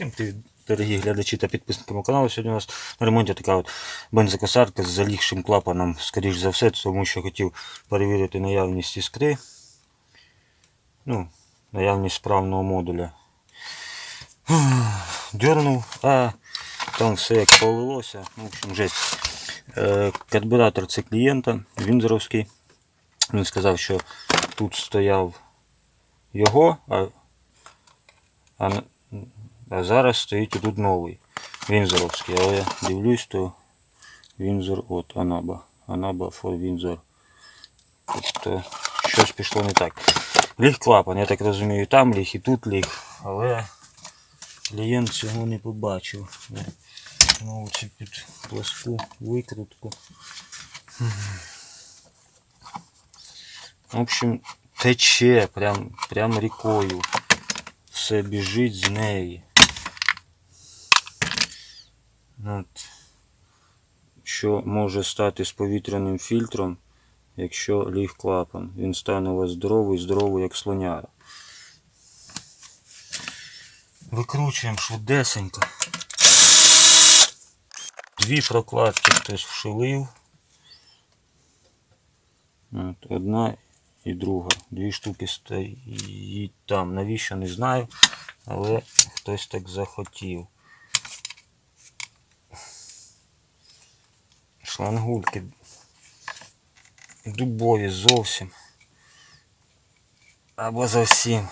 Всім привіт, дорогі глядачі та підписники мого каналу. Сьогодні у нас на ремонті така от бензокосарка з залігшим клапаном, скоріш за все, тому що хотів перевірити наявність іскри. Ну, наявність справного модуля. Дьорнув, а там все як полилося. В общем, жесть. Е, Карбюратор це клієнта, вінзоровський. Він сказав, що тут стояв його, а, а, а зараз стоїть тут новий. Вінзоровський. Але я дивлюсь, то Вінзор от Анаба. Анаба for Вінзор. Тобто щось пішло не так. Ліг клапан, я так розумію, там ліг і тут ліг, але клієнт цього не побачив. Знову цю під пласку викрутку. В общем, тече прям, прям рікою. Все біжить з неї. От. Що може стати з повітряним фільтром, якщо ліг клапан. Він стане у вас здоровий, здоровий, як слоняра. Викручуємо швидесенько. Дві прокладки хтось вшилив. От, одна і друга. Дві штуки стоїть там. Навіщо не знаю, але хтось так захотів. Шлангульки дубові зовсім. Або зовсім.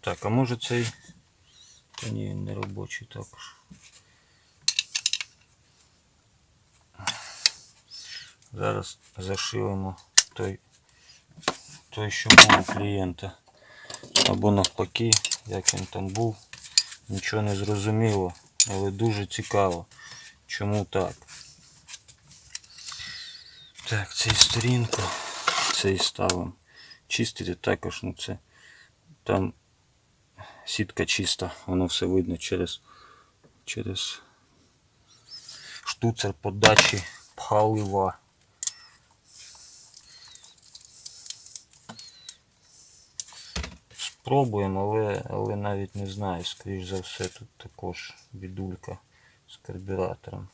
Так, а може цей... Та ні, він не робочий також. Зараз зашивемо той, той, що був у клієнта. Або навпаки, як він там був. Нічого не зрозуміло, але дуже цікаво. Чому так? Так, цей сторінку, цей ставимо. Чистити також, ну це там сітка чиста, воно все видно через, через штуцер подачі палива. Спробуємо, але, але навіть не знаю, скоріш за все, тут також бідулька з карбюратором.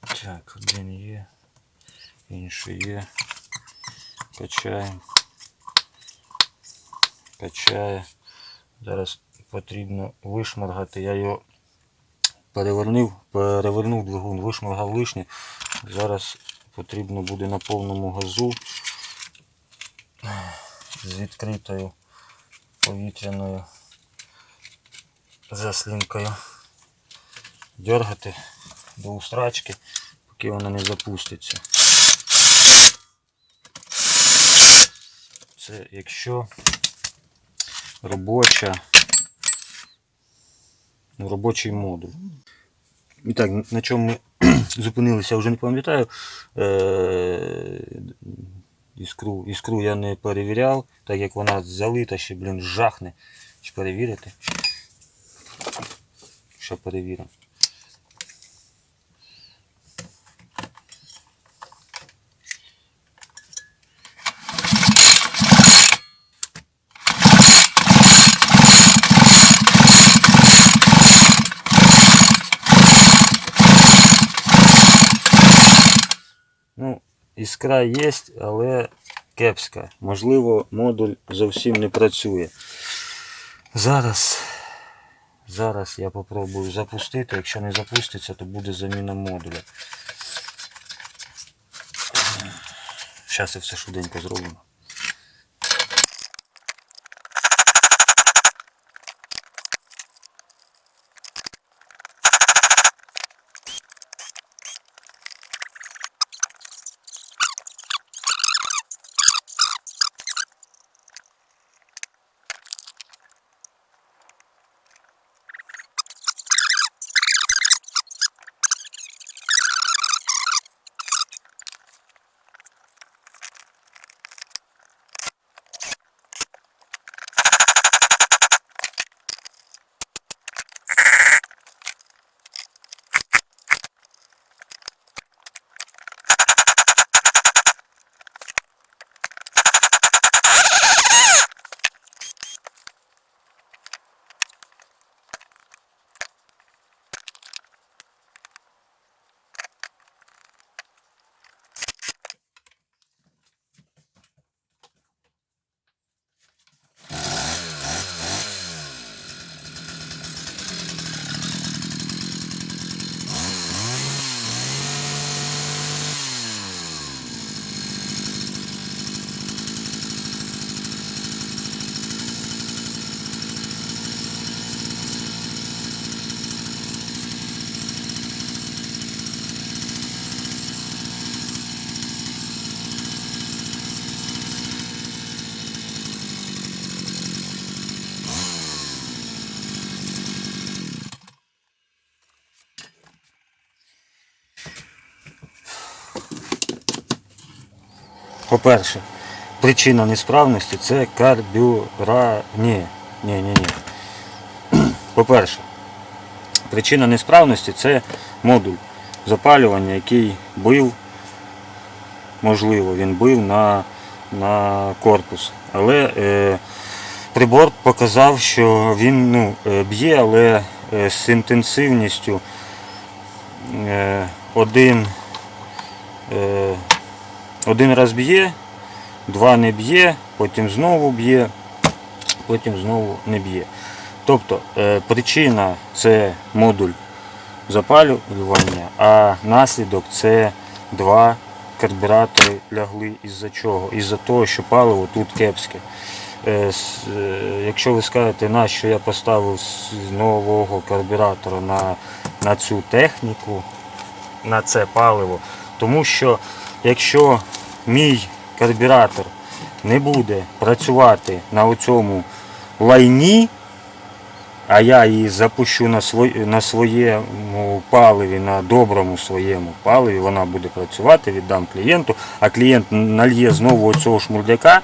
Так, один є, інший є. Качаємо. Качає. Зараз потрібно вишморгати. Я його перевернув, перевернув двигун, вишморгав лишнє. Зараз потрібно буде на повному газу з відкритою повітряною заслінкою дергати до устрачки, поки вона не запуститься. Це якщо робоча, ну, робочий модуль. І так, на чому ми зупинилися, вже не пам'ятаю. Е, Іскру, іскру я не перевіряв, так як вона залита, ще, блін, жахне. Чи перевірити? Що перевіримо? Ну, іскра є, але кепська. Можливо, модуль зовсім не працює. Зараз, зараз я попробую запустити. Якщо не запуститься, то буде заміна модуля. Зараз я все швиденько зробимо. По-перше, причина несправності це карбюра... Ні, ні, ні, ні. По-перше, причина несправності це модуль запалювання, який бив, можливо, він бив на, на корпус. Але е, прибор показав, що він ну, е, б'є, але е, з інтенсивністю е, один, е, один раз б'є, два не б'є, потім знову б'є, потім знову не б'є. Тобто е, причина це модуль запалювання, а наслідок це два карбюратори лягли із-за чого? Із-за того, що паливо тут кепське. Е, е, Якщо ви скажете, на що я поставив з нового карбюратора на, на цю техніку, на це паливо, тому що якщо мій карбюратор не буде працювати на оцьому лайні, а я її запущу на, свої, на своєму паливі, на доброму своєму паливі, вона буде працювати, віддам клієнту, а клієнт нальє знову оцього шмурдяка,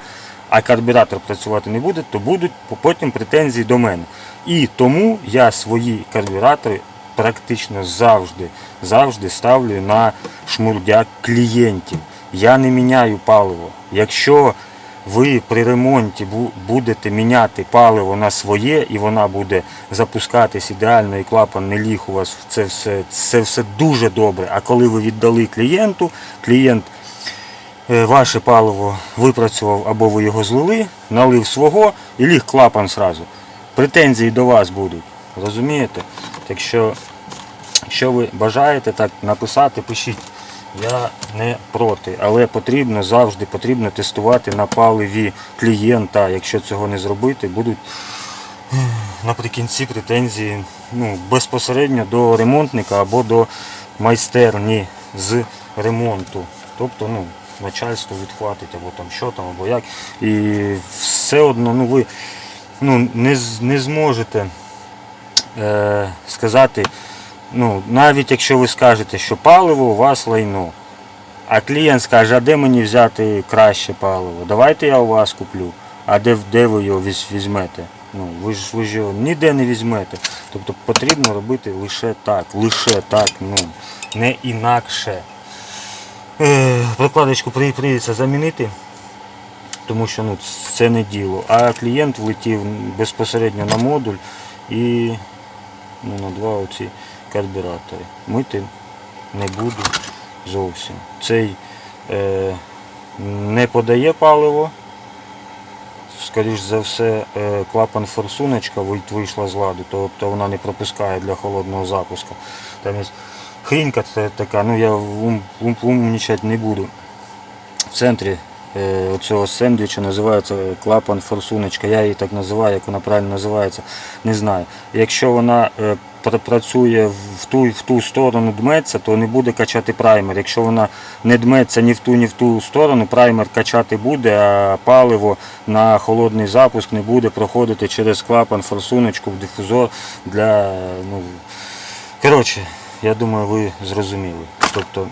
а карбюратор працювати не буде, то будуть потім претензії до мене. І тому я свої карбюратори практично завжди, завжди ставлю на шмурдяк клієнтів. Я не міняю паливо. Якщо ви при ремонті будете міняти паливо на своє і вона буде запускатись ідеально і клапан не ліг у вас, це все, це все дуже добре. А коли ви віддали клієнту, клієнт е, ваше паливо випрацював або ви його злили, налив свого і ліг клапан зразу. Претензії до вас будуть. Розумієте? Так що, якщо ви бажаєте так написати, пишіть. Я не проти, але потрібно завжди потрібно тестувати на паливі клієнта. Якщо цього не зробити, будуть наприкінці претензії ну, безпосередньо до ремонтника або до майстерні з ремонту. Тобто, ну, начальство відхватить або там що там, або як. І все одно ну, ви ну, не, не зможете е, сказати, ну, навіть якщо ви скажете, що паливо у вас лайно, а клієнт скаже, а де мені взяти краще паливо? Давайте я у вас куплю. А де, де ви його візьмете? Ну, ви ж ви ж його ніде не візьмете. Тобто потрібно робити лише так, лише так, ну, не інакше. Е, прокладочку прийдеться замінити, тому що ну, це не діло. А клієнт влетів безпосередньо на модуль і ну, на два оці карбюратори. Мити не буду зовсім. Цей е, не подає паливо. Скоріш за все, е, клапан форсуночка вийшла з ладу, тобто вона не пропускає для холодного запуску. Там є хрінька така, ну я ум, ум, умнічати не буду. В центрі цього сендвіча називається клапан форсуночка. Я її так називаю, як вона правильно називається, не знаю. Якщо вона е, працює в ту, в ту сторону дметься, то не буде качати праймер. Якщо вона не дметься ні в ту, ні в ту сторону, праймер качати буде, а паливо на холодний запуск не буде проходити через клапан форсуночку в дифузор для. Ну, коротше, я думаю, ви зрозуміли. Тобто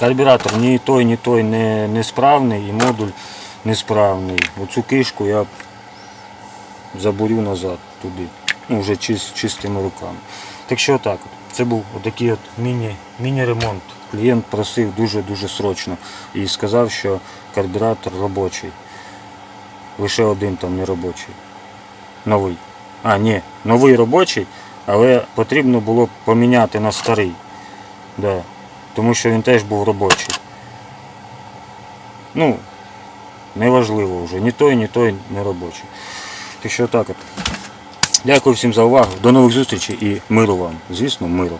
карбюратор ні той, ні той не, не справний і модуль несправний. Оцю кишку я забурю назад туди. Ну, вже чис, чистими руками. Так що так, це був отакий от міні, міні-ремонт. Клієнт просив дуже-дуже срочно і сказав, що карбюратор робочий. Лише один там не робочий. Новий. А, ні, новий робочий, але потрібно було поміняти на старий. Да. Тому що він теж був робочий. Ну, неважливо вже. Ні той, ні той не робочий. Так що так от. Дякую всім за увагу. До нових зустрічей і миру вам. Звісно, миру.